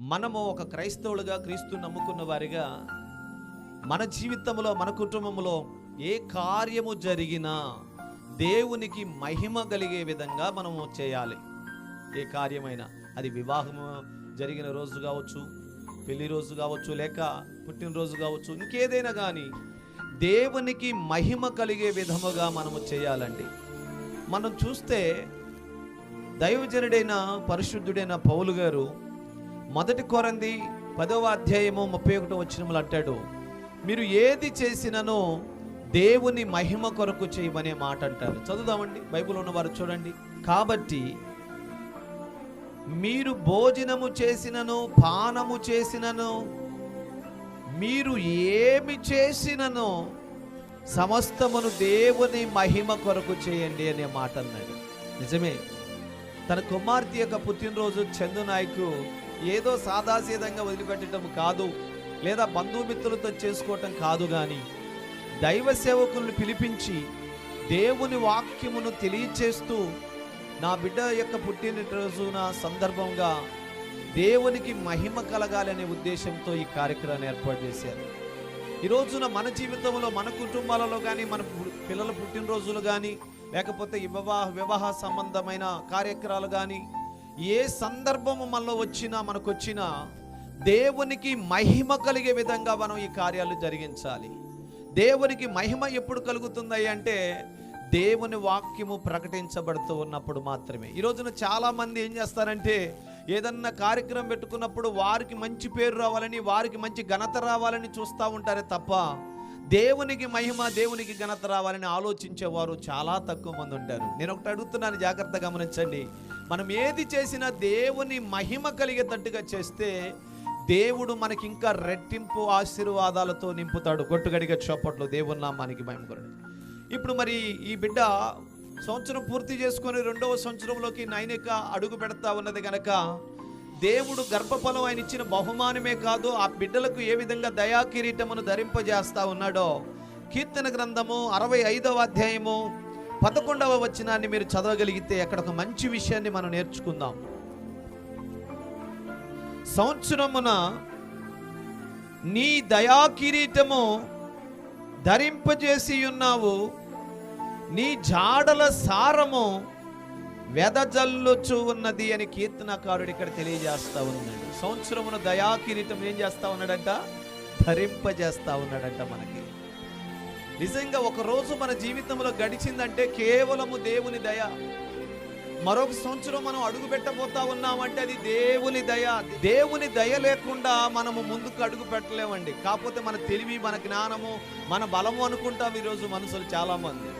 మనము ఒక క్రైస్తవులుగా క్రీస్తు నమ్ముకున్న వారిగా మన జీవితంలో మన కుటుంబంలో ఏ కార్యము జరిగినా దేవునికి మహిమ కలిగే విధంగా మనము చేయాలి. ఏ కార్యమైనా అది వివాహము జరిగిన రోజు కావచ్చు పెళ్ళి రోజు కావచ్చు లేక పుట్టినరోజు కావచ్చు ఇంకేదైనా కానీ దేవునికి మహిమ కలిగే విధముగా మనము చేయాలండి. మనం చూస్తే దైవజనుడైన పరిశుద్ధుడైన పౌలు గారు మొదటి కొరంది పదవ అధ్యాయము ముప్పై ఒకటో వచ్చినములు అంటాడు మీరు ఏది చేసినను దేవుని మహిమ కొరకు చేయమనే మాట అంటారు. చదువుదామండి బైబిల్ ఉన్నవారు చూడండి. కాబట్టి మీరు భోజనము చేసినను పానము చేసినను మీరు ఏమి చేసినను సమస్తమును దేవుని మహిమ కొరకు చేయండి అనే మాట అన్నాడు. నిజమే. తన కుమార్తె యొక్క పుట్టినరోజు చందు నాయకు ఏదో సాదాసీదంగా వదిలిపెట్టడం కాదు లేదా బంధుమిత్రులతో చేసుకోవటం కాదు కానీ దైవ సేవకులను పిలిపించి దేవుని వాక్యమును తెలియచేస్తూ నా బిడ్డ యొక్క పుట్టినరోజున సందర్భంగా దేవునికి మహిమ కలగాలనే ఉద్దేశంతో ఈ కార్యక్రమాన్ని ఏర్పాటు చేశారు. ఈ రోజున మన జీవితంలో మన కుటుంబాలలో కానీ మన పు- పిల్లల పుట్టినరోజులు కానీ లేకపోతే వివాహ వివాహ సంబంధమైన కార్యక్రమాలు కానీ ఏ సందర్భము మనలో వచ్చినా మనకు వచ్చినా దేవునికి మహిమ కలిగే విధంగా మనం ఈ కార్యాలు జరిగించాలి. దేవునికి మహిమ ఎప్పుడు కలుగుతుంది అంటే దేవుని వాక్యము ప్రకటించబడుతూ ఉన్నప్పుడు మాత్రమే. ఈ రోజున చాలామంది ఏం చేస్తారంటే ఏదన్నా కార్యక్రమం పెట్టుకున్నప్పుడు వారికి మంచి పేరు రావాలని వారికి మంచి ఘనత రావాలని చూస్తూ ఉంటారే తప్ప దేవునికి మహిమ దేవునికి ఘనత రావాలని ఆలోచించేవారు చాలా తక్కువ మంది ఉంటారు. నేను ఒకటి అడుగుతున్నాను జాగ్రత్త గమనించండి. మనం ఏది చేసినా దేవుని మహిమ కలిగేటట్టుగా చేస్తే దేవుడు మనకి ఇంకా రెట్టింపు ఆశీర్వాదాలతో నింపుతాడు. కొట్టుగడిగా చోపట్లు దేవుని నామానికి మహిమ కొరడు ఇప్పుడు మరి ఈ బిడ్డ సంవత్సరం పూర్తి చేసుకొని రెండవ సంవత్సరంలోకి నైనిక అడుగు పెడతా ఉన్నది కనుక దేవుడు గర్భఫలం ఆయన ఇచ్చిన బహుమానమే కాదు ఆ బిడ్డలకు ఏ విధంగా దయా కిరీటమును ధరింపజేస్తా ఉన్నాడో కీర్తన గ్రంథము అరవై ఐదవ అధ్యాయము పదకొండవ వచనాన్ని మీరు చదవగలిగితే అక్కడ ఒక మంచి విషయాన్ని మనం నేర్చుకుందాం. సంవత్సరమున నీ దయా కిరీటము ధరింపజేసి ఉన్నావు నీ జాడల సారము వెదజల్లుచు ఉన్నది అని కీర్తనకారుడు ఇక్కడ తెలియజేస్తా ఉన్నాడు. సంవత్సరమును దయాకిరీటం ఏం చేస్తా ఉన్నాడంట? ధరింపజేస్తా ఉన్నాడంట మనకి. నిజంగా ఒక రోజు మన జీవితంలో గడిచిందంటే కేవలము దేవుని దయ. మరొక సంవత్సరం మనం అడుగు పెట్టబోతా ఉన్నామంటే అది దేవుని దయ. దేవుని దయ లేకుండా మనము ముందుకు అడుగు పెట్టలేమండి. కాకపోతే మన తెలివి మన జ్ఞానము మన బలము అనుకుంటాం ఈరోజు మనుషులు చాలామంది.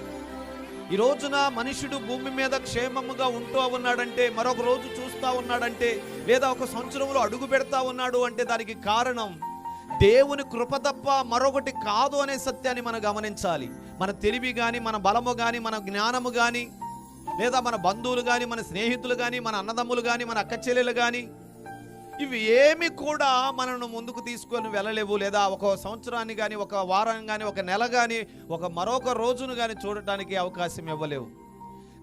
ఈ రోజున మనుషుడు భూమి మీద క్షేమముగా ఉంటూ ఉన్నాడంటే మరొక రోజు చూస్తా ఉన్నాడంటే లేదా ఒక సంవత్సరంలో అడుగు పెడతా ఉన్నాడు అంటే దానికి కారణం దేవుని కృప తప్ప మరొకటి కాదు అనే సత్యాన్ని మనం గమనించాలి. మన తెలివి కానీ మన బలము కానీ మన జ్ఞానము కానీ లేదా మన బంధువులు కానీ మన స్నేహితులు కానీ మన అన్నదమ్ములు కానీ మన అక్క చెల్లెలు కానీ ఇవి ఏమి కూడా మనను ముందుకు తీసుకొని వెళ్ళలేవు లేదా ఒక సంవత్సరాన్ని కానీ ఒక వారం కానీ ఒక నెల కానీ ఒక మరొక రోజును కానీ చూడటానికి అవకాశం ఇవ్వలేవు.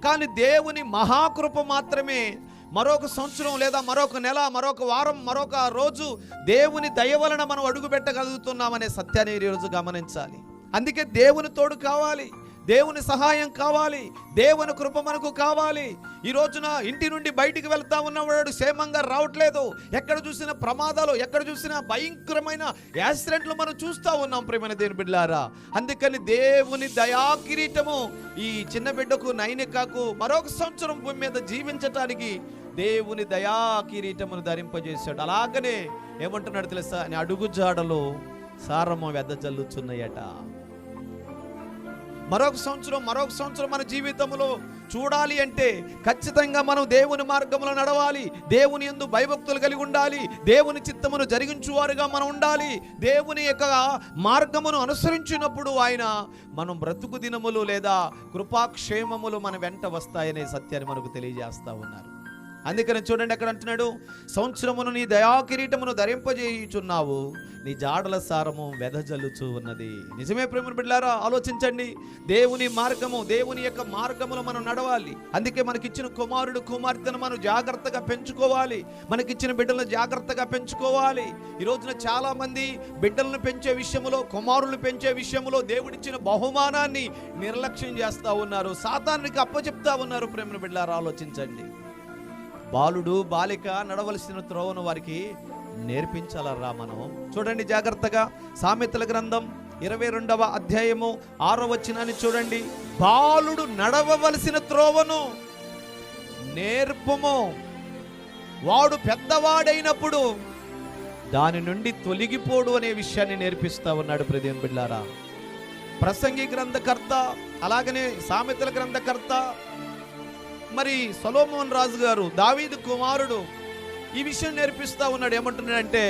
కానీ దేవుని మహాకృప మాత్రమే మరొక సంవత్సరం లేదా మరొక నెల మరొక వారం మరొక రోజు దేవుని దయ వలన మనం అడుగు పెట్టగలుగుతున్నామనే సత్యాన్ని ఈరోజు గమనించాలి. అందుకే దేవుని తోడు కావాలి. దేవుని సహాయం కావాలి. దేవుని కృప మనకు కావాలి. ఈ రోజున ఇంటి నుండి బయటికి వెళ్తా ఉన్నవాడు క్షేమంగా రావట్లేదు. ఎక్కడ చూసిన ప్రమాదాలు ఎక్కడ చూసినా భయంకరమైన యాక్సిడెంట్లు మనం చూస్తూ ఉన్నాం ప్రేమైన దేవుని బిడ్డారా అందుకని దేవుని దయా కిరీటము ఈ చిన్న బిడ్డకు నైనికకు మరొక సంవత్సరం భూమి మీద జీవించటానికి దేవుని దయా కిరీటమును ధరింపజేశాడు. అలాగనే ఏమంటున్నాడు తెలుసా? అని అడుగు జాడలో సారమ్మ వెదజల్లుచున్నాయట మరొక సంవత్సరం మరొక సంవత్సరం మన జీవితంలో చూడాలి అంటే ఖచ్చితంగా మనం దేవుని మార్గంలో నడవాలి. దేవుని ఎందు భయభక్తులు కలిగి ఉండాలి. దేవుని చిత్తమును జరిగించువారుగా మనం ఉండాలి. దేవుని యొక్క మార్గమును అనుసరించినప్పుడు ఆయన మనం బ్రతుకు దినములు లేదా కృపాక్షేమములు మన వెంట వస్తాయనే సత్యాన్ని మనకు తెలియజేస్తా ఉన్నారు. అందుకని చూడండి అక్కడ అంటున్నాడు సంవత్సరమును నీ దయాకిరీటమును ధరింపజేయుచున్నావు నీ జాడల సారము వెదజల్లుచు ఉన్నది. నిజమే ప్రేమ బిడ్డారా ఆలోచించండి. దేవుని మార్గము దేవుని యొక్క మార్గములో మనం నడవాలి. అందుకే మనకిచ్చిన కుమారుడు కుమార్తెను మనం జాగ్రత్తగా పెంచుకోవాలి. మనకిచ్చిన బిడ్డలను జాగ్రత్తగా పెంచుకోవాలి. ఈ రోజున చాలామంది బిడ్డలను పెంచే విషయంలో కుమారులను పెంచే విషయంలో దేవుడిచ్చిన బహుమానాన్ని నిర్లక్ష్యం చేస్తూ ఉన్నారు. సాతానికి అప్పచెప్తా ఉన్నారు ప్రేమ బిడ్డారా ఆలోచించండి. బాలుడు బాలిక నడవలసిన త్రోవను వారికి నేర్పించాలరా మనం? చూడండి జాగ్రత్తగా. సామెతల గ్రంథం ఇరవై రెండవ అధ్యాయము ఆరో వచ్చినాన్ని చూడండి. బాలుడు నడవవలసిన త్రోవను నేర్పము. వాడు పెద్దవాడైనప్పుడు దాని నుండి తొలగిపోడు అనే విషయాన్ని నేర్పిస్తా ఉన్నాడు ప్రదేం బిళ్ళారా ప్రసంగి గ్రంథకర్త అలాగనే సామెతల గ్రంథకర్త మరి సొలోమోహన్ రాజు గారు దావీదు కుమారుడు ఈ విషయం నేర్పిస్తా ఉన్నాడు. ఏమంటున్నాడంటే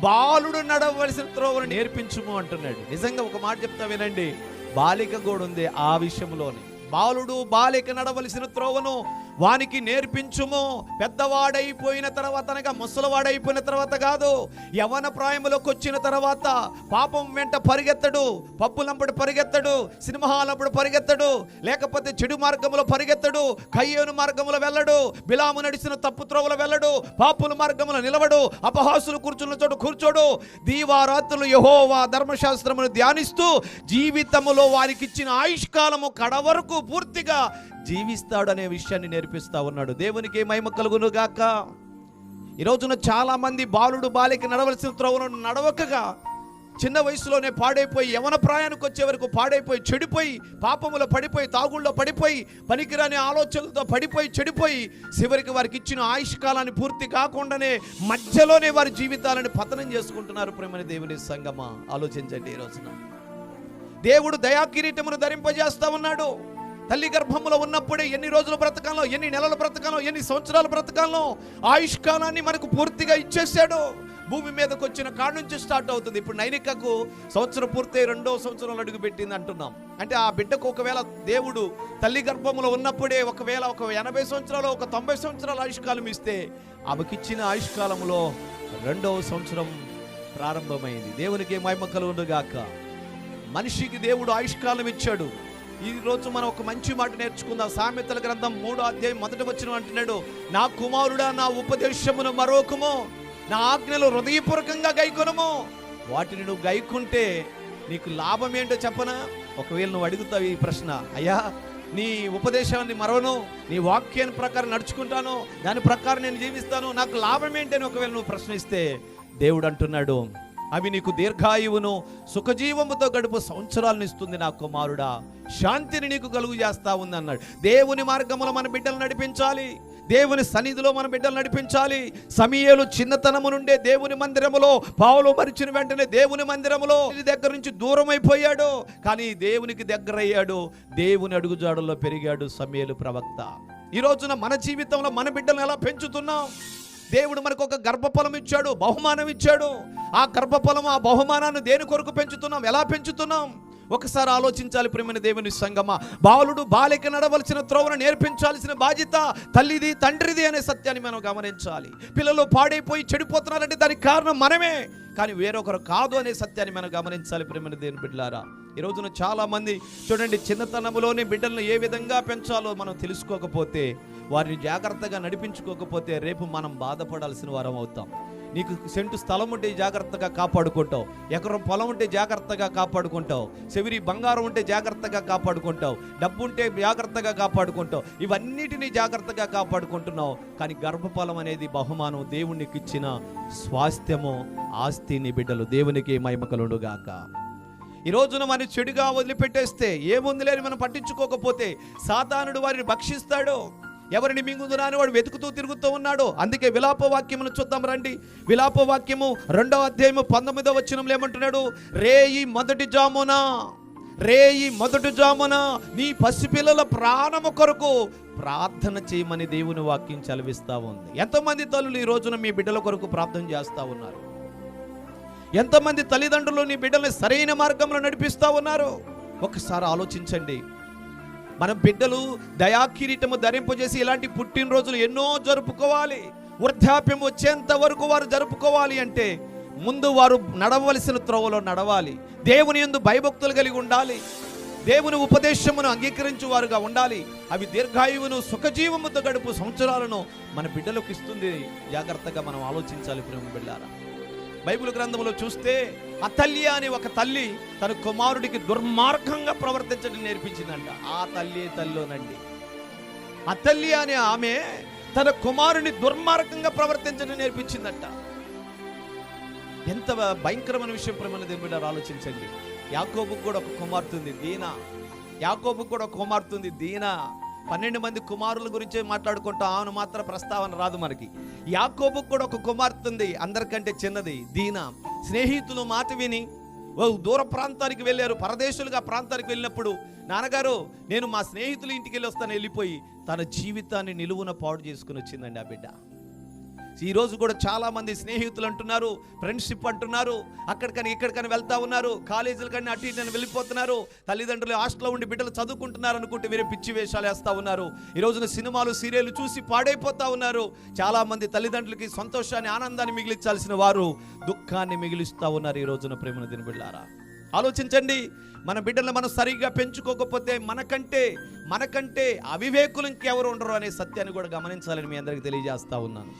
బాలుడు నడవలసిన త్రోవను నేర్పించుము అంటున్నాడు. నిజంగా ఒక మాట చెప్తా వినండి. బాలిక కూడా ఉంది ఆ విషయంలోనే. బాలుడు బాలిక నడవలసిన త్రోవను వానికి నేర్పించుము. పెద్దవాడైపోయిన తర్వాత అనగా ముసలివాడైపోయిన తర్వాత కాదు యవన ప్రాయములోకి వచ్చిన తర్వాత పాపం వెంట పరిగెత్తడు పప్పులంపడు పరిగెత్తడు సినిమాలప్పుడు పరిగెత్తడు లేకపోతే చెడు మార్గంలో పరిగెత్తడు కయ్యేను మార్గంలో వెళ్ళడు బిలాము నడిచిన తప్పు త్రోవలో వెళ్ళడు పాపుల మార్గంలో నిలవడు అపహాసులు కూర్చున్న చోటు కూర్చోడు దీవారాత్రులు యహోవా ధర్మశాస్త్రమును ధ్యానిస్తూ జీవితములో వారికి ఇచ్చిన ఆయుష్కాలము కడ వరకు పూర్తిగా జీవిస్తాడు అనే విషయాన్ని నేర్పిస్తా ఉన్నాడు. దేవునికి మహిమ కలుగును గాక ఈ రోజున చాలా మంది బాలుడు బాలిక నడవలసిన త్రోవను నడవకగా చిన్న వయసులోనే పాడైపోయి యవన ప్రాయానికి వచ్చే వరకు పాడైపోయి చెడిపోయి పాపములో పడిపోయి తాగుళ్ళలో పడిపోయి పనికిరాని ఆలోచనలతో పడిపోయి చెడిపోయి చివరికి వారికి ఇచ్చిన ఆయుష్ కాలాన్ని పూర్తి కాకుండానే మధ్యలోనే వారి జీవితాలను పతనం చేసుకుంటున్నారు ప్రేమని దేవుని సంగమా. ఆలోచించండి ఈ రోజున. దేవుడు దయాకిరీటమును ధరింపజేస్తా ఉన్నాడు. తల్లి గర్భంలో ఉన్నప్పుడే ఎన్ని రోజులు బ్రతకాలో ఎన్ని నెలల బ్రతకాలో ఎన్ని సంవత్సరాల బ్రతకాలో ఆయుష్కాలాన్ని మనకు పూర్తిగా ఇచ్చేసాడు భూమి మీదకి వచ్చిన కాడ నుంచి స్టార్ట్ అవుతుంది. ఇప్పుడు నైనికకు సంవత్సరం పూర్తి రెండో సంవత్సరంలో అడుగు పెట్టింది అంటున్నాం. అంటే ఆ బిడ్డకు ఒకవేళ దేవుడు తల్లి గర్భంలో ఉన్నప్పుడే ఒకవేళ ఒక ఎనభై సంవత్సరాలు ఒక తొంభై సంవత్సరాల ఆయుష్కాలం ఇస్తే ఆమెకిచ్చిన ఆయుష్కాలంలో రెండవ సంవత్సరం ప్రారంభమైంది. దేవునికి మహిమ కలుగును మనిషికి దేవుడు ఆయుష్కాలం ఇచ్చాడు. ఈ రోజు మనం ఒక మంచి మాట నేర్చుకుందాం. సామెతల గ్రంథం మూడో అధ్యాయం మొదటి వచ్చిన అంటున్నాడు. నా కుమారుడా నా ఉపదేశమును మరొకము. నా ఆజ్ఞలు హృదయపూర్వకంగా గైకొనము. వాటిని నువ్వు గైకుంటే నీకు లాభం ఏంటో చెప్పనా? ఒకవేళ నువ్వు అడుగుతావు ఈ ప్రశ్న అయ్యా నీ ఉపదేశాన్ని మరవను నీ వాక్యాన్ని ప్రకారం నడుచుకుంటాను దాని ప్రకారం నేను జీవిస్తాను నాకు లాభం ఏంటని ఒకవేళ నువ్వు ప్రశ్నిస్తే దేవుడు అంటున్నాడు అవి నీకు దీర్ఘాయువును సుఖజీవముతో గడుపు సంవత్సరాలను ఇస్తుంది నా కుమారుడా. శాంతిని నీకు కలుగు చేస్తా ఉంది అన్నాడు దేవుని మార్గములో మన బిడ్డలు నడిపించాలి. దేవుని సన్నిధిలో మన బిడ్డలు నడిపించాలి. సమీయలు చిన్నతనము నుండే దేవుని మందిరములో పావులు మరిచిన వెంటనే దేవుని మందిరములో దగ్గర నుంచి దూరం అయిపోయాడు కానీ దేవునికి దగ్గర అయ్యాడు దేవుని అడుగుజాడల్లో పెరిగాడు సమీయలు ప్రవక్త. ఈ రోజున మన జీవితంలో మన బిడ్డలను ఎలా పెంచుతున్నాం? దేవుడు మనకు ఒక గర్భఫలం ఇచ్చాడు బహుమానం ఇచ్చాడు. ఆ గర్భఫలం ఆ బహుమానాన్ని దేని కొరకు పెంచుతున్నాం? ఎలా పెంచుతున్నాం? ఒకసారి ఆలోచించాలి ప్రేమని దేవుని సంగమ. బాలుడు బాలిక నడవలసిన త్రోవను నేర్పించాల్సిన బాధ్యత తల్లిది తండ్రిది అనే సత్యాన్ని మనం గమనించాలి. పిల్లలు పాడైపోయి చెడిపోతున్నారంటే దానికి కారణం మనమే. కానీ వేరొకరు కాదు అనే సత్యాన్ని మనం గమనించాలి ప్రేమని దేవుని బిడ్డలారా. ఈ రోజున చాలా మంది చూడండి చిన్నతనంలోనే బిడ్డలను ఏ విధంగా పెంచాలో మనం తెలుసుకోకపోతే వారిని జాగ్రత్తగా నడిపించుకోకపోతే రేపు మనం బాధపడాల్సిన వారం అవుతాం. నీకు సెంటు స్థలం ఉంటే జాగ్రత్తగా కాపాడుకుంటావు. ఎకరం పొలం ఉంటే జాగ్రత్తగా కాపాడుకుంటావు. చెవిరి బంగారం ఉంటే జాగ్రత్తగా కాపాడుకుంటావు. డబ్బు ఉంటే జాగ్రత్తగా కాపాడుకుంటావు. ఇవన్నిటిని జాగ్రత్తగా కాపాడుకుంటున్నావు. కానీ గర్భఫలం అనేది బహుమానం. దేవునికి ఇచ్చిన స్వాస్థ్యము ఆస్తిని బిడ్డలు దేవునికి మహిమకలుడుగాక ఈ రోజున మనం చెడుగా వదిలిపెట్టేస్తే ఏముంది లేని మనం పట్టించుకోకపోతే సాతానుడు వారిని భక్షిస్తాడు. ఎవరిని మింగుదునా అని వాడు వెతుకుతూ తిరుగుతూ ఉన్నాడు. అందుకే విలాప వాక్యమును చూద్దాం రండి. విలాప వాక్యము రెండవ అధ్యాయము పంతొమ్మిదవ వచనంలో ఏమంటున్నాడు? రేయి మొదటి జామున రేయి మొదటి జామున నీ పసిపిల్లల ప్రాణము కొరకు ప్రార్థన చేయమని దేవుని వాక్యం చదివిస్తా ఉంది. ఎంతమంది తల్లులు ఈ రోజున మీ బిడ్డల కొరకు ప్రార్థన చేస్తా ఉన్నారు. ఎంతమంది తల్లిదండ్రులు నీ బిడ్డల్ని సరైన మార్గంలో నడిపిస్తా ఉన్నారు. ఒకసారి ఆలోచించండి. మన బిడ్డలు దయాకిరీటము ధరింపజేసి ఇలాంటి పుట్టినరోజులు ఎన్నో జరుపుకోవాలి. వృద్ధాప్యం వచ్చేంత వరకు వారు జరుపుకోవాలి అంటే ముందు వారు నడవలసిన త్రోవలో నడవాలి. దేవుని ఎందు భయభక్తులు కలిగి ఉండాలి. దేవుని ఉపదేశమును అంగీకరించు వారుగా ఉండాలి. అవి దీర్ఘాయువును సుఖజీవముతో గడుపు సంవత్సరాలను మన బిడ్డలకు ఇస్తుంది. జాగ్రత్తగా మనం ఆలోచించాలి ప్రేమ బిడ్డారా. బైబిల్ గ్రంథంలో చూస్తే అతల్య అని ఒక తల్లి తన కుమారుడికి దుర్మార్గంగా ప్రవర్తించడం నేర్పించిందంట. ఆ తల్లి తల్లిలోనండి అతల్య అనే ఆమె తన కుమారుని దుర్మార్గంగా ప్రవర్తించడం నేర్పించిందంట. ఎంత భయంకరమైన విషయం ప్రేమను దేవుని ఆలోచించండి. యాకోబుకు కూడా ఒక కుమార్తె ఉంది. దీనా? యాకోబుకు కూడా ఒక కుమార్తె ఉంది. దీనా? పన్నెండు మంది కుమారుల గురించి మాట్లాడుకుంటాం. ఆమెను మాత్రం ప్రస్తావన రాదు మనకి. యాకోబు కూడా ఒక కుమార్తె ఉంది అందరికంటే చిన్నది. దీనా. స్నేహితులు మాట విని ఓ దూర ప్రాంతానికి వెళ్ళారు. పరదేశులుగా ప్రాంతానికి వెళ్ళినప్పుడు నాన్నగారు నేను మా స్నేహితుల ఇంటికి వెళ్ళి వస్తాను. వెళ్ళిపోయి తన జీవితాన్ని నిలువున పాడు చేసుకుని వచ్చిందండి ఆ బిడ్డ. ఈరోజు కూడా చాలామంది స్నేహితులు అంటున్నారు ఫ్రెండ్షిప్ అంటున్నారు అక్కడికని ఇక్కడికని వెళ్తా ఉన్నారు కాలేజీలు కానీ అటు ఇటు వెళ్ళిపోతున్నారు తల్లిదండ్రులు హాస్టల్లో ఉండి బిడ్డలు చదువుకుంటున్నారు అనుకుంటే వేరే పిచ్చి వేషాలు వేస్తూ ఉన్నారు. ఈ రోజున సినిమాలు సీరియల్ చూసి పాడైపోతా ఉన్నారు. చాలామంది తల్లిదండ్రులకి సంతోషాన్ని ఆనందాన్ని మిగిలించాల్సిన వారు దుఃఖాన్ని మిగిలిస్తూ ఉన్నారు ఈ రోజున ప్రేమను దినబిళ్ళారా ఆలోచించండి మన బిడ్డలను మనం సరిగ్గా పెంచుకోకపోతే మనకంటే మనకంటే అవివేకులు ఇంకెవరు ఉండరు అనే సత్యాన్ని కూడా గమనించాలని మీ అందరికీ తెలియజేస్తా ఉన్నాను.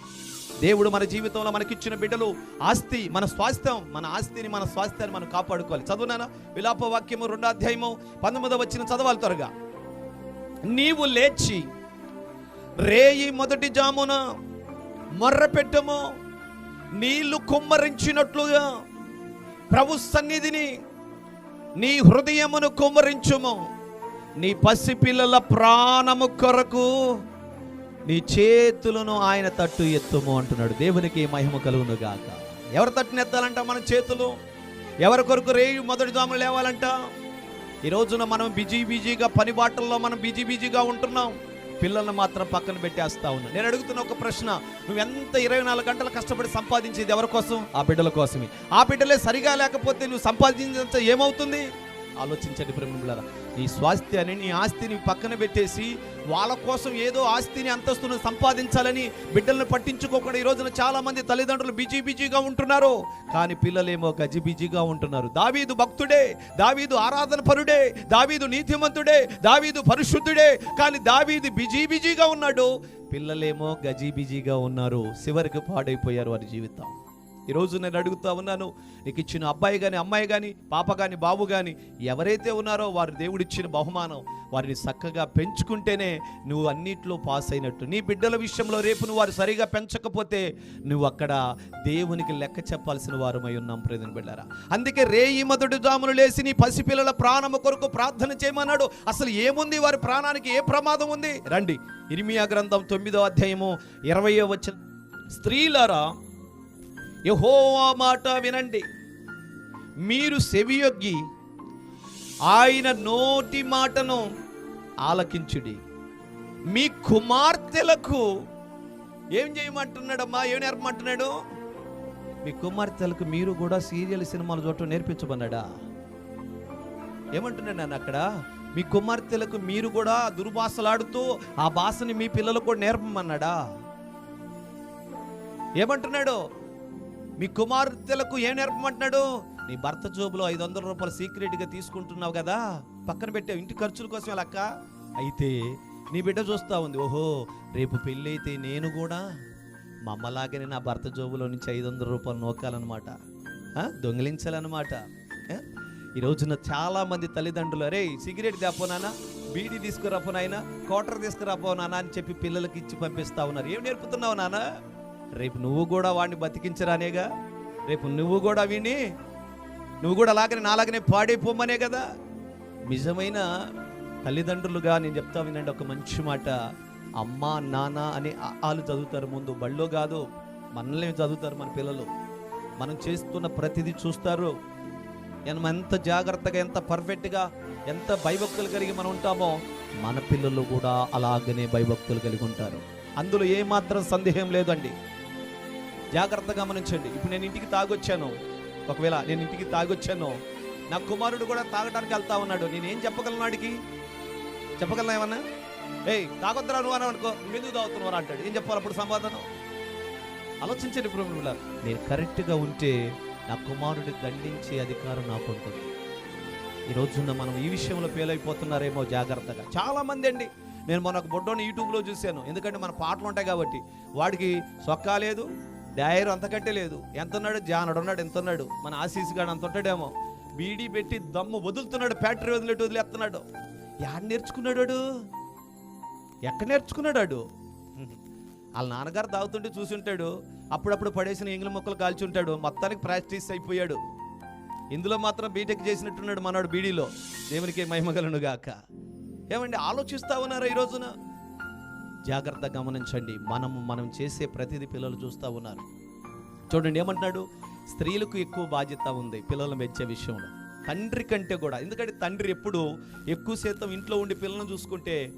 దేవుడు మన జీవితంలో మనకిచ్చిన బిడ్డలు. ఆస్తి మన స్వాస్థ్యం మన ఆస్తిని మన స్వాస్థ్యాన్ని మనం కాపాడుకోవాలి. చదువునానా విలాప వాక్యము రెండో అధ్యాయము పంతొమ్మిదో వచ్చిన చదవాలి త్వరగా. నీవు లేచి రేయి మొదటి జామున మొర్ర పెట్టము నీళ్ళు కుమ్మరించినట్లుగా ప్రభు సన్నిధిని నీ హృదయమును కుమ్మరించుము. నీ పసిపిల్లల ప్రాణము కొరకు నీ చేతులను ఆయన తట్టు ఎత్తుము అంటున్నాడు. దేవునికి మహిమ కలుగును గాక. ఎవరి తట్టును ఎత్తాలంట మన చేతులు? ఎవరి కొరకు రేయు మొదటి జాములు లేవాలంట? ఈ రోజున మనం బిజీ బిజీగా పని బాటల్లో మనం బిజీ బిజీగా ఉంటున్నాం. పిల్లల్ని మాత్రం పక్కన పెట్టేస్తా ఉన్నా. నేను అడుగుతున్న ఒక ప్రశ్న నువ్వు ఎంత ఇరవై నాలుగు గంటలు కష్టపడి సంపాదించేది ఎవరి కోసం? ఆ బిడ్డల కోసమే. ఆ బిడ్డలే సరిగా లేకపోతే నువ్వు సంపాదించినంత ఏమవుతుంది? ఆలోచించండి ప్రేమ నీ స్వాస్థ్యాన్ని నీ ఆస్తిని పక్కన పెట్టేసి వాళ్ళ కోసం ఏదో ఆస్తిని అంతస్తును సంపాదించాలని బిడ్డలను పట్టించుకోకుండా ఈ రోజున చాలా మంది తల్లిదండ్రులు బిజీ బిజీగా ఉంటున్నారు. కానీ పిల్లలేమో గజి బిజీగా ఉంటున్నారు. దావీదు భక్తుడే దావీదు ఆరాధన పరుడే దావీదు నీతిమంతుడే దావీదు పరిశుద్ధుడే. కానీ దావీదు బిజీ బిజీగా ఉన్నాడు. పిల్లలేమో గజీ బిజీగా ఉన్నారు. చివరికి పాడైపోయారు వారి జీవితం. ఈరోజు నేను అడుగుతా ఉన్నాను నీకు ఇచ్చిన అబ్బాయి కానీ అమ్మాయి కానీ పాప కానీ బాబు కానీ ఎవరైతే ఉన్నారో వారు దేవుడిచ్చిన బహుమానం వారిని చక్కగా పెంచుకుంటేనే నువ్వు అన్నిట్లో పాస్ అయినట్టు. నీ బిడ్డల విషయంలో రేపు నువ్వు వారు సరిగా పెంచకపోతే నువ్వు అక్కడ దేవునికి లెక్క చెప్పాల్సిన వారమై ఉన్నాం ప్రేదని బిడ్డారా. అందుకే రేయి మొదటి జాములు లేసి నీ పసిపిల్లల ప్రాణము కొరకు ప్రార్థన చేయమన్నాడు. అసలు ఏముంది? వారి ప్రాణానికి ఏ ప్రమాదం ఉంది? రండి. ఇరిమియా గ్రంథం తొమ్మిదో అధ్యాయము ఇరవయో వచ్చిన స్త్రీలారా యహోవా మాట వినండి. మీరు సెవియొగ్గి ఆయన నోటి మాటను ఆలకించుడి. మీ కుమార్తెలకు ఏం చేయమంటున్నాడమ్మా? ఏం నేర్పమంటున్నాడు? మీ కుమార్తెలకు మీరు కూడా సీరియల్ సినిమాలు చూడటం నేర్పించమన్నాడా? ఏమంటున్నాడు నేను అక్కడ? మీ కుమార్తెలకు మీరు కూడా దుర్భాషలాడుతూ ఆ భాషని మీ పిల్లలకు కూడా నేర్పమన్నాడా? ఏమంటున్నాడు? మీ కుమార్తెలకు ఏం నేర్పమంటున్నాడు? నీ భర్త జోబులో ఐదు వందల రూపాయలు సీక్రెట్గా తీసుకుంటున్నావు కదా పక్కన పెట్టావు ఇంటి ఖర్చుల కోసం అక్క? అయితే నీ బిడ్డ చూస్తా ఉంది. ఓహో రేపు పెళ్ళి అయితే నేను కూడా మా అమ్మలాగానే నా భర్త జోబులో నుంచి ఐదు వందల రూపాయలు నోకాలన్నమాట. దొంగిలించాలన్నమాట. ఈరోజున ఈ రోజున తల్లిదండ్రులు అరే సిగరెట్ దాపోనానా బీడీ తీసుకురాపో నాయనా కోటర్ తీసుకురాపో నానా అని చెప్పి పిల్లలకి ఇచ్చి పంపిస్తా ఉన్నారు. ఏం నేర్పుతున్నావు నానా రేపు నువ్వు కూడా వాడిని బతికించరానేగా? రేపు నువ్వు కూడా విని నువ్వు కూడా అలాగనే నాలాగనే పాడైపోమనే కదా? నిజమైన తల్లిదండ్రులుగా నేను చెప్తా వినండి ఒక మంచి మాట. అమ్మ నాన్న అని వాళ్ళు చదువుతారు ముందు. బళ్ళో కాదు మనల్ని చదువుతారు మన పిల్లలు. మనం చేస్తున్న ప్రతిదీ చూస్తారు. మనం ఎంత జాగ్రత్తగా ఎంత పర్ఫెక్ట్గా ఎంత భయభక్తులు కలిగి మనం ఉంటామో మన పిల్లలు కూడా అలాగనే భయభక్తులు కలిగి ఉంటారు. అందులో ఏమాత్రం సందేహం లేదండి. జాగ్రత్తగా గమనించండి. ఇప్పుడు నేను ఇంటికి తాగొచ్చాను. ఒకవేళ నేను ఇంటికి తాగొచ్చాను నా కుమారుడు కూడా తాగడానికి వెళ్తా ఉన్నాడు. నేనేం చెప్పగలను వాడికి? చెప్పగలనా ఏమన్నా? ఏయ్ తాగొద్దురా నువ్వు అని అనుకో నువ్వెందుకు తాగుతున్నావు అంటాడు. ఏం చెప్పాలి అప్పుడు సమాధానం ఆలోచించండి ఇప్పుడు నేను కరెక్ట్గా ఉంటే నా కుమారుడు దండించే అధికారం నాకు ఉంటుంది. ఈ మనం ఈ విషయంలో ఫెయిల్ అయిపోతున్నారేమో జాగ్రత్తగా. చాలా మంది అండి. నేను మొన్న ఒక బొడ్డోని యూట్యూబ్లో చూశాను. ఎందుకంటే మన పాటలు ఉంటాయి కాబట్టి వాడికి సొక్కా లేదు డైర్ అంతకంటే లేదు ఎంత ఉన్నాడు జానడు ఉన్నాడు ఎంత ఉన్నాడు మన ఆశీస్ గాడు అంత ఉంటాడేమో. బీడీ పెట్టి దమ్ము వదులుతున్నాడు ఫ్యాక్టరీ వదిలేట్టు వదిలేస్తున్నాడు. యాడ నేర్చుకున్నాడు వాడు? ఎక్కడ నేర్చుకున్నాడు వాడు? వాళ్ళ నాన్నగారు తాగుతుంటే చూసుంటాడు అప్పుడప్పుడు పడేసిన ఎంగిలి మొక్కలు కాల్చుంటాడు మొత్తానికి ప్రాక్టీస్ అయిపోయాడు. ఇందులో మాత్రం బీటెక్ చేసినట్టున్నాడు మనవాడు బీడీలో దేవునికి మహిమగలను గాక ఏమండి ఆలోచిస్తా ఉన్నారా ఈ రోజున? జాగ్రత్త గమనించండి. మనము మనం చేసే ప్రతిదీ పిల్లలు చూస్తూ ఉన్నారు. చూడండి ఏమంటున్నాడు? స్త్రీలకు ఎక్కువ బాధ్యత ఉంది పిల్లలను మెచ్చే విషయంలో. తండ్రి కంటే కూడా. ఎందుకంటే తండ్రి ఎప్పుడు ఎక్కువ శాతం ఇంట్లో ఉండి పిల్లలను చూసుకుంటే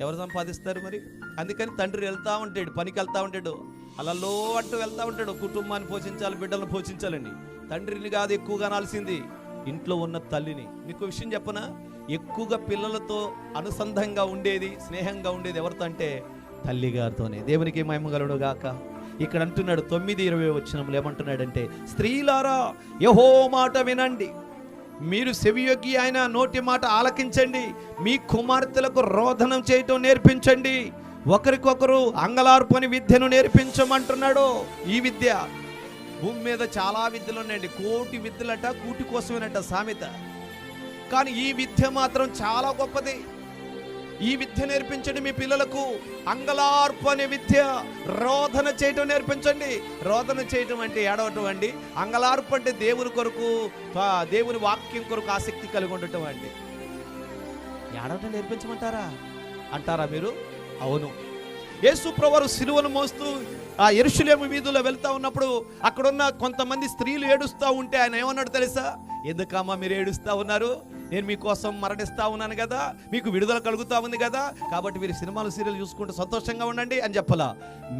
ఎవరు సంపాదిస్తారు మరి? అందుకని తండ్రి వెళ్తూ ఉంటాడు పనికి వెళ్తా ఉంటాడు. అలలో అంటూ వెళ్తూ ఉంటాడు. కుటుంబాన్ని పోషించాలి బిడ్డలను పోషించాలండి తండ్రిని కాదు ఎక్కువగా అనాల్సింది ఇంట్లో ఉన్న తల్లిని. మీకు విషయం చెప్పనా? ఎక్కువగా పిల్లలతో అనుసంధంగా ఉండేది స్నేహంగా ఉండేది ఎవరితో అంటే తల్లి గారితోనే. దేవునికి మహిమగలడు గాక. ఇక్కడ అంటున్నాడు తొమ్మిది ఇరవై వచ్చినప్పుడు ఏమంటున్నాడంటే స్త్రీలారా యహో మాట వినండి. మీరు సెవియొగ్గి ఆయన నోటి మాట ఆలకించండి. మీ కుమార్తెలకు రోధనం చేయటం నేర్పించండి. ఒకరికొకరు అంగలార్పని విద్యను నేర్పించమంటున్నాడు ఈ విద్య. భూమి మీద చాలా విద్యలు ఉన్నాయండి. కోటి విద్యలట కూటి కోసమేనట సామెత. కానీ ఈ విద్య మాత్రం చాలా గొప్పది. ఈ విద్య నేర్పించండి మీ పిల్లలకు. అంగలార్పు అనే విద్య. రోధన చేయటం నేర్పించండి. రోధన చేయటం అంటే ఏడవటం అండి. అంగలార్పు అంటే దేవుని కొరకు దేవుని వాక్యం కొరకు ఆసక్తి కలిగి ఉండటం అండి. ఏడవటం నేర్పించమంటారా? అంటారా మీరు? అవును. యేసు ప్రవరు సిలువను మోస్తూ ఆ ఎరుషులేము వీధుల్లో వెళ్తా ఉన్నప్పుడు అక్కడున్న కొంతమంది స్త్రీలు ఏడుస్తూ ఉంటే ఆయన ఏమన్నాడు తెలుసా? ఎందుకమ్మా మీరు ఏడుస్తూ ఉన్నారు? నేను మీకోసం మరణిస్తా ఉన్నాను కదా మీకు విడుదల కలుగుతా ఉంది కదా కాబట్టి మీరు సినిమాలు సీరియల్ చూసుకుంటూ సంతోషంగా ఉండండి అని చెప్పలా.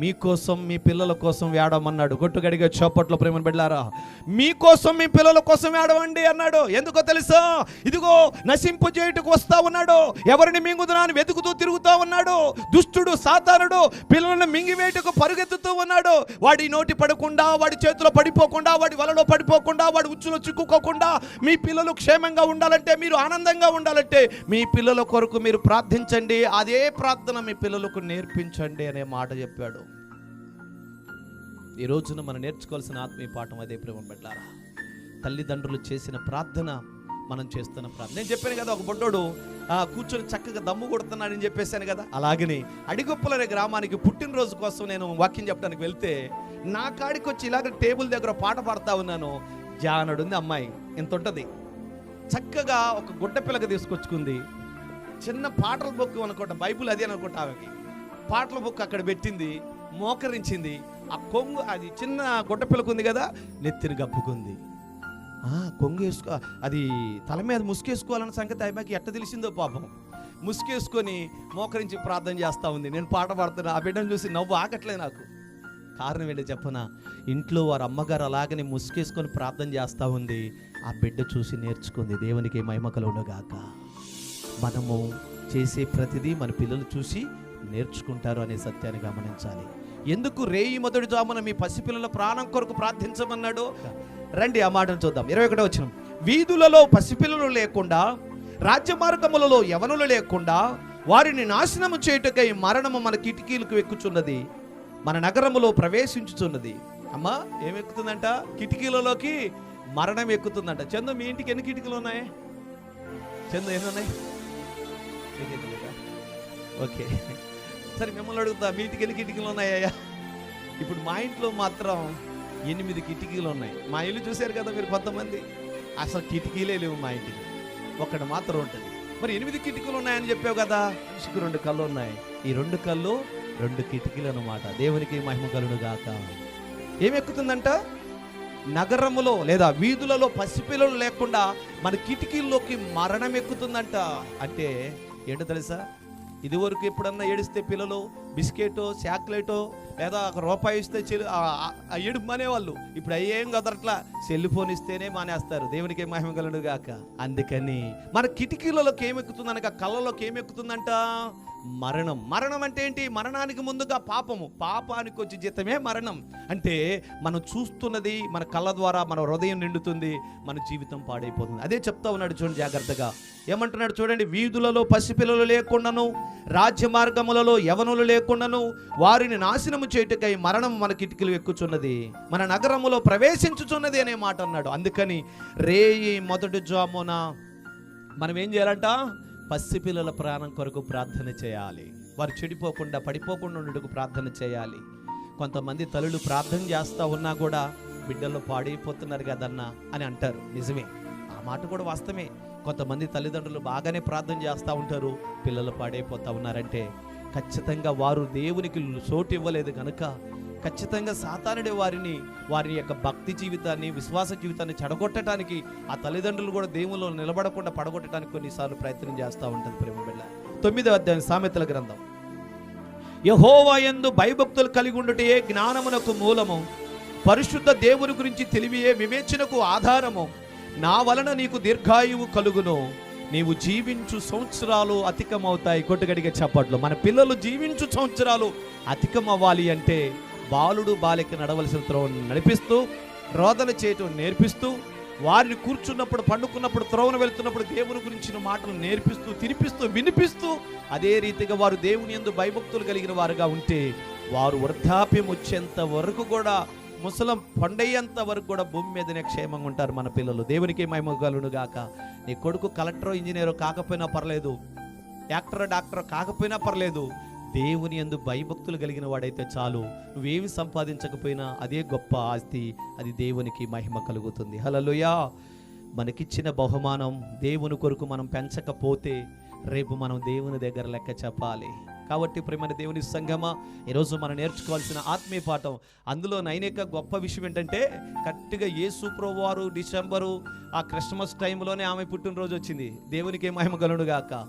మీకోసం మీ పిల్లల కోసం వేడమన్నాడు. గొట్టుగడిగా చోపట్లో ప్రేమను బిడ్డారా మీకోసం మీ పిల్లల కోసం వేడవండి అన్నాడు. ఎందుకో తెలుసా? ఇదిగో నశింపు చేయుటకు వస్తా ఉన్నాడు. ఎవరిని మింగుదునా అని వెతుకుతూ తిరుగుతా ఉన్నాడు. దుష్టుడు సాతానుడు పిల్లలను మింగివేటకు పరుగెత్తుతూ ఉన్నాడు. వాడి నోటి పడకుండా వాడి చేతిలో పడిపోకుండా వాడి వలలో పడిపోకుండా వాడి ఉచ్చులో చిక్కుకోకుండా మీ పిల్లలు క్షేమంగా ఉండాలంటే మీరు ఆనందంగా ఉండాలంటే మీ పిల్లల కొరకు మీరు ప్రార్థించండి. అదే ప్రార్థన మీ పిల్లలకు నేర్పించండి అనే మాట చెప్పాడు. ఈ రోజున మనం నేర్చుకోవాల్సిన ఆత్మీయ పాఠం అదే ప్రేమ పెట్టారా తల్లిదండ్రులు చేసిన ప్రార్థన మనం చేస్తున్న ప్రార్థన. నేను చెప్పాను కదా ఒక బొడ్డోడు ఆ, కూర్చొని చక్కగా దమ్ము కొడుతున్నాడని చెప్పేశాను కదా. అలాగని అడిగొప్పలనే గ్రామానికి పుట్టినరోజు కోసం నేను వాక్యం చెప్పడానికి వెళ్తే నా కాడికి వచ్చి ఇలాగ టేబుల్ దగ్గర పాట పాడుతా ఉన్నాను. జానడు ఉంది అమ్మాయి. ఇంత ఉంటుంది. చక్కగా ఒక గుడ్డ పిల్లక తీసుకొచ్చుకుంది. చిన్న పాటల బుక్ అనుకుంటా బైబుల్ అది అనుకుంటా ఆమెకి. పాటల బుక్ అక్కడ పెట్టింది మోకరించింది. ఆ కొంగు అది చిన్న గుడ్డ పిల్లక ఉంది కదా నెత్తిని గప్పుకుంది ఆ, కొంగు వేసుకో అది తల మీద ముసుకేసుకోవాలన్న సంగతి ఆమెకి ఎట్ట తెలిసిందో పాపం. ముసుకేసుకొని మోకరించి ప్రార్థన చేస్తూ ఉంది. నేను పాట పాడుతున్నా ఆ బిడ్డను చూసి నవ్వు ఆగట్లేదు నాకు. కారణం ఏంటో చెప్పనా? ఇంట్లో వారు అమ్మగారు అలాగనే ముసుకేసుకొని ప్రార్థన చేస్తూ ఉంది. ఆ బిడ్డ చూసి నేర్చుకుంది దేవునికి మహిమ కలుగునుగాక. మనము చేసే ప్రతిదీ మన పిల్లలు చూసి నేర్చుకుంటారు అనే సత్యాన్ని గమనించాలి. ఎందుకు రేయి మొదటి జామున మీ పసిపిల్లల ప్రాణం కొరకు ప్రార్థించమన్నాడు? రండి ఆ మాటను చూద్దాం. ఇరవై ఒకటో వచ్చిన వీధులలో పసిపిల్లలు లేకుండా రాజ్య మార్గములలో యవనులు లేకుండా వారిని నాశనము చేయుటకై మరణము మన కిటికీలకు ఎక్కుచున్నది మన నగరములో ప్రవేశించుచున్నది. అమ్మా ఏమెక్కుతుందంట కిటికీలలోకి మరణం ఎక్కుతుందంట. చందు మీ ఇంటికి ఎన్ని కిటికీలు ఉన్నాయి? చందు ఎన్ని ఉన్నాయి? ఓకే. సరే మిమ్మల్ని అడుగుతా మీ ఇంటికి ఎన్ని కిటికీలు ఉన్నాయ్యా ఇప్పుడు మా ఇంట్లో మాత్రం ఎనిమిది కిటికీలు ఉన్నాయి. మా ఇల్లు చూశారు కదా మీరు కొంతమంది? అసలు కిటికీలే లేవు మా ఇంటికి. ఒక్కటి మాత్రం ఉంటుంది. మరి ఎనిమిది కిటికీలు ఉన్నాయని చెప్పావు కదా? మనిషికి రెండు కళ్ళు ఉన్నాయి. ఈ రెండు కళ్ళు రెండు కిటికీలు అనమాట దేవునికి మహిమ కలుడు గాక. ఏమెక్కుతుందంట నగరములో లేదా వీధులలో పసిపిల్లలు లేకుండా మన కిటికీల్లోకి మరణం ఎక్కుతుందంట. అంటే ఏంటో తెలుసా? ఇదివరకు ఎప్పుడన్నా ఏడిస్తే పిల్లలు బిస్కెటో చాక్లెటో లేదా ఒక రూపాయి ఇస్తే చెల్లి అయ్యడు మానేవాళ్ళు. ఇప్పుడు అయ్యేం కదట్లా సెల్ ఫోన్ ఇస్తేనే మానేస్తారు. దేవునికి మహిమ కలుడు గాక. అందుకని మన కిటికీలలోకి ఏమెక్కుతుందనక కళ్ళలోకి ఏమెక్కుతుందంట? మరణం. మరణం అంటే ఏంటి? మరణానికి ముందుగా పాపము. పాపానికి వచ్చే జీతమే మరణం. అంటే మనం చూస్తున్నది మన కళ్ళ ద్వారా మన హృదయం నిండుతుంది మన జీవితం పాడైపోతుంది. అదే చెప్తా ఉన్నాడు చూడండి జాగ్రత్తగా. ఏమంటున్నాడు చూడండి? వీధులలో పసిపిల్లలు లేకుండాను రాజ్య మార్గములలో యవనులు లేకుండాను వారిని నాశనము చేయుటకై మరణం మన కిటికీలు ఎక్కుచున్నది మన నగరములో ప్రవేశించుచున్నది అనే మాట అన్నాడు. అందుకని రేయి మొదటి జామున మనం ఏం చేయాలంట? పసిపిల్లల ప్రాణం కొరకు ప్రార్థన చేయాలి. వారు చెడిపోకుండా పడిపోకుండా ఉండటకు ప్రార్థన చేయాలి. కొంతమంది తల్లులు ప్రార్థన చేస్తూ ఉన్నా కూడా బిడ్డలు పాడైపోతున్నారు కదన్నా అని అంటారు. నిజమే. ఆ మాట కూడా వాస్తవమే. కొంతమంది తల్లిదండ్రులు బాగానే ప్రార్థన చేస్తూ ఉంటారు పిల్లలు పాడైపోతూ ఉన్నారంటే ఖచ్చితంగా వారు దేవునికి చోటు ఇవ్వలేదు కనుక ఖచ్చితంగా సాతానుడే వారిని వారి యొక్క భక్తి జీవితాన్ని విశ్వాస జీవితాన్ని చెడగొట్టడానికి ఆ తల్లిదండ్రులు కూడా దేవుల్లో నిలబడకుండా పడగొట్టడానికి కొన్నిసార్లు ప్రయత్నం చేస్తూ ఉంటుంది ప్రేమ బిడ్డ. తొమ్మిదో అధ్యాయం సామెతల గ్రంథం. యహోవా యందు భయభక్తులు కలిగి ఉండుటే జ్ఞానమునకు మూలము. పరిశుద్ధ దేవుని గురించి తెలివియే వివేచనకు ఆధారము. నా వలన నీకు దీర్ఘాయువు కలుగును. నీవు జీవించు సంవత్సరాలు అధికమవుతాయి. కొట్టుగడిగే చప్పట్లు. మన పిల్లలు జీవించు సంవత్సరాలు అధికమవ్వాలి అంటే బాలుడు బాలిక నడవలసిన త్రోవను నడిపిస్తూ రోదన చేయటం నేర్పిస్తూ వారిని కూర్చున్నప్పుడు పండుకున్నప్పుడు త్రోవన వెళ్తున్నప్పుడు దేవుని గురించిన మాటలు నేర్పిస్తూ తినిపిస్తూ వినిపిస్తూ అదే రీతిగా వారు దేవుని యందు భయభక్తులు కలిగిన వారుగా ఉంటే వారు వృద్ధాప్యం వచ్చేంత వరకు కూడా ముసలం పండయ్యేంత వరకు కూడా భూమి మీదనే క్షేమంగా ఉంటారు మన పిల్లలు. దేవునికి మహిమగలును గాక నీ కొడుకు కలెక్టర్ ఇంజనీర్ కాకపోయినా పర్లేదు. యాక్టర్ డాక్టర్ కాకపోయినా పర్లేదు. దేవుని యందు భయభక్తులు కలిగిన వాడైతే చాలు. నువ్వేమి సంపాదించకపోయినా అదే గొప్ప ఆస్తి. అది దేవునికి మహిమ కలుగుతుంది. హలలుయా మనకిచ్చిన బహుమానం దేవుని కొరకు మనం పెంచకపోతే రేపు మనం దేవుని దగ్గర లెక్క చెప్పాలి. కాబట్టి ప్రేమైన దేవుని సంఘమా ఈరోజు మనం నేర్చుకోవాల్సిన ఆత్మీయ పాఠం. అందులో నైనేక గొప్ప విషయం ఏంటంటే కరెక్ట్గా ఏ ప్రభు డిసెంబరు ఆ క్రిస్మస్ టైంలోనే ఆమె పుట్టినరోజు వచ్చింది. దేవునికి మహిమ గాక